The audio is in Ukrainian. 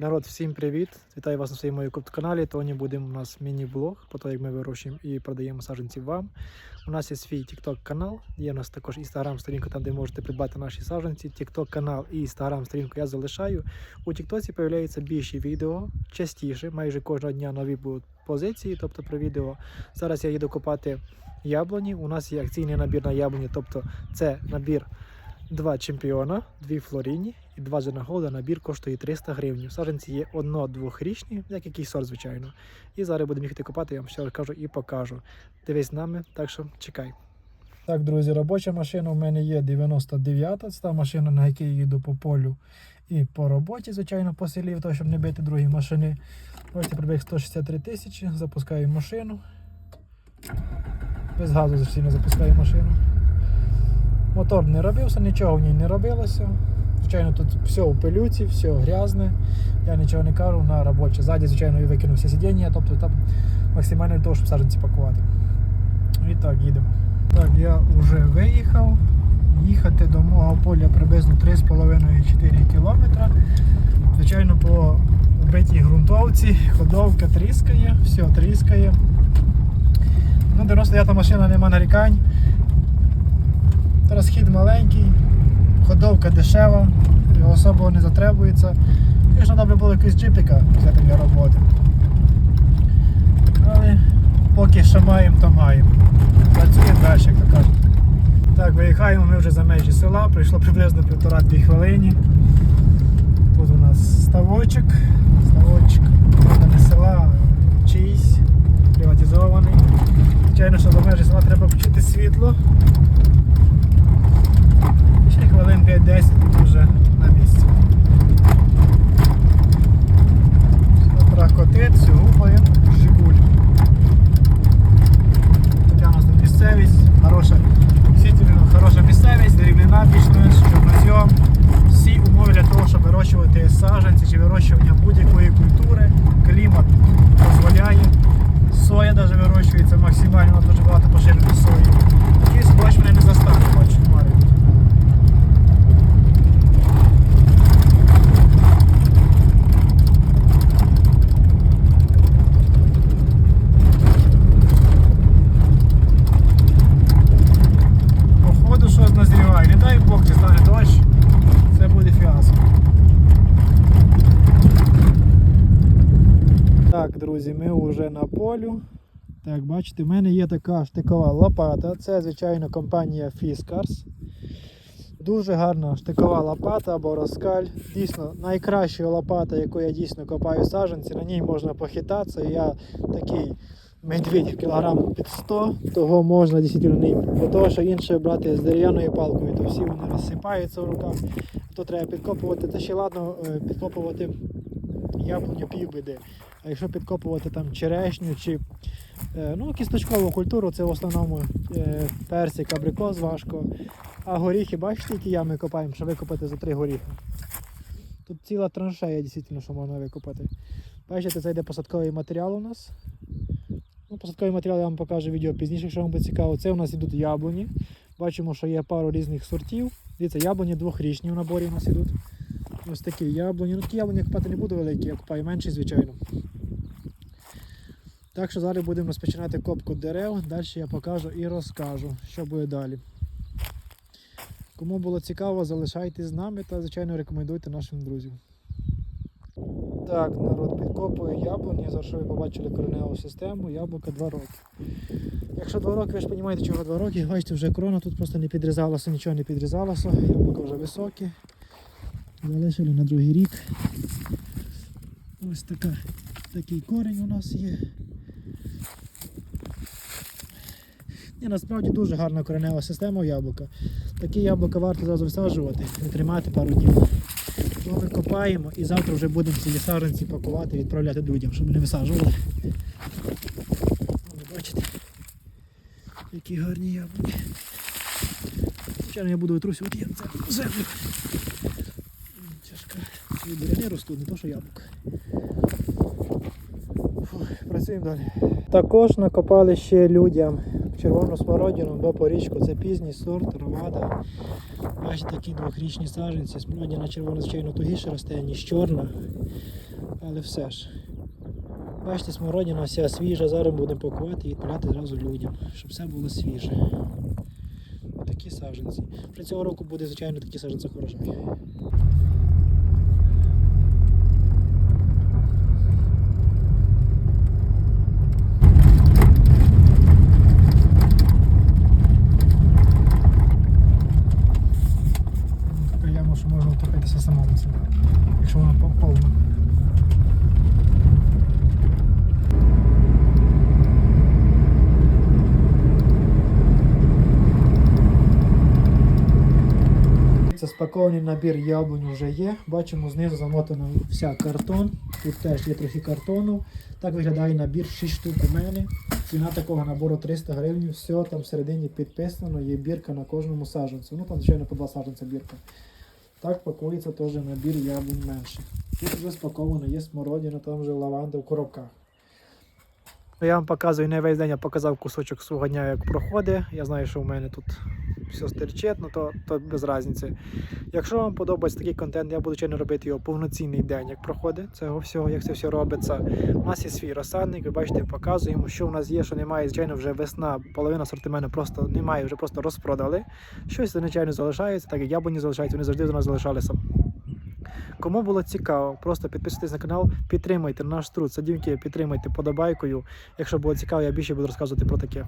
Народ, всім привіт! Вітаю вас на своєму YouTube каналі. Тоні буде у нас міні-блог, по тому як ми вирощуємо і продаємо саджанці вам. У нас є свій TikTok канал, є у нас також Instagram сторінка, там де можете придбати наші саджанці. TikTok канал і Instagram сторінку я залишаю. У TikTok появляються більші відео, частіше, майже кожного дня нові будуть позиції, тобто про відео. Зараз я їду копати яблуні. У нас є акційний набір на яблуні, тобто це набір. Два чемпіона, дві флоріні і два зерноголда. Набір коштує 300 гривень. Саджанці є одно-двохрічні, як який сорт, звичайно. І зараз будемо їхати копати, я вам ще розкажу і покажу. Дивись з нами, так що чекай. Так, друзі, робоча машина у мене є 99-та. Це та машина, на якій я їду по полю і по роботі, звичайно, по селі, того, щоб не бити другі машини. Ось пробіг 163 тисячі, запускаю машину. Без газу звичайно запускаю машину. Мотор не робився, нічого в ній не робилося. Звичайно, тут все у пилюці, все грязне. Я нічого не кажу на робоче. Ззаді, звичайно, і викинув всі сидіння, тобто там максимально для того, щоб саджанці пакувати. І так, їдемо. Так, я вже виїхав. Їхати до мого поля приблизно 3,5-4 км. Звичайно, по вбитій ґрунтовці ходовка тріскає, все тріскає. Ну, 99 машина нема нарікань. Розхід маленький, ходовка дешева, особо не затребується. Звісно, добре було якийсь джипіка взяти для роботи. Але поки що маємо, то маємо. Працюємо далі, як то кажуть. Так, виїхаємо ми вже за межі села, пройшло приблизно півтора-дві хвилини. Тут у нас ставочок, ставочок, не села, а чийсь, приватизований. Звичайно, що за межі села треба включити світло. Друзі, ми вже на полю. Так, бачите, в мене є така штикова лопата. Це, звичайно, компанія Fiskars. Дуже гарна штикова лопата або розкаль. Дійсно, найкраща лопата, яку я дійсно копаю саджанці. На ній можна похитатися. Я такий медведів кілограм під 100, того можна дійсно. Бо того, що інше брати з дерев'яною палкою, то всі вони розсипаються в руках. То треба підкопувати. Та ще ладно е, підкопувати яблуню півбіди. А якщо підкопувати там черешню чи е, ну, кісточкову культуру, це в основному е, персик, абрикос важко. А горіхи, бачите, які ями копаємо, щоб викопати за три горіхи. Тут ціла траншея, дійсно, що можна викопати. Бачите, це йде посадковий матеріал у нас. Ну, посадковий матеріал я вам покажу відео пізніше, якщо вам буде цікаво. Це у нас йдуть яблуні. Бачимо, що є пару різних сортів. Дивіться, яблуні двохрічні в наборі у нас йдуть. Ось такі яблуні. Ну такі яблуні купати не буду великі, я купаю менші, звичайно. Так що зараз будемо розпочинати копку дерев. Далі я покажу і розкажу, що буде далі. Кому було цікаво, залишайтесь з нами та, звичайно, рекомендуйте нашим друзям. Так, народ підкопує яблуні, за що ви побачили кореневу систему, яблука 2 роки. Якщо 2 роки, ви ж розумієте, чого 2 роки, бачите, вже корона тут просто не підрізалася, нічого не підрізалося, яблука вже високі. Залишили на другий рік. Ось така, такий корінь у нас є. І насправді дуже гарна коренева система у яблука. Такі яблука варто зразу висаджувати, не тримати пару днів. То ми копаємо і завтра вже будемо ці саджанці пакувати і відправляти людям, щоб не висаджували. Ви бачите, які гарні яблуки. Звичайно, я буду витрусювати землю. І буряни не то що яблука. Фу, працюємо далі. Також накопали ще людям червону смородину до порічку. Це пізній сорт, ромада. Бачите, такі двохрічні саджанці. Смородина червона, звичайно, тугіше росте, ніж чорна. але все ж. Бачите, смородина вся свіжа, зараз будемо пакувати і відправляти зразу людям, щоб все було свіже. Такі саджанці. Вже цього року буде, звичайно, такі саджанці хороші. Це набір яблунь вже є. Бачимо, знизу замотано вся картон. Тут теж є трохи картону. Так виглядає набір 6 штук у мене. Ціна такого набору 300 гривень. Все там всередині підписано, є бірка на кожному саджанцю. Ну там, звичайно, по два саджанця бірка. Так пакується теж набір яблунь менше. Тут вже спаковано, є смородина, там вже лаванда в коробках. Я вам показую не весь день, я показав кусочок свого дня, як проходить. Я знаю, що в мене тут все стерчить, ну то, то без різниці. Якщо вам подобається такий контент, я буду звичайно робити його повноцінний день, як проходить цього всього, як це все робиться. У нас є свій розсадник, ви бачите, показуємо, що в нас є, що немає. Звичайно, вже весна, половина асортименту просто немає, вже просто розпродали. Щось, звичайно, залишається, так як яблуні залишаються, вони завжди до нас залишалися. Кому було цікаво, просто підписуйтесь на канал, підтримайте наш труд, садівки, підтримайте подобайкою. Якщо було цікаво, я більше буду розказувати про таке.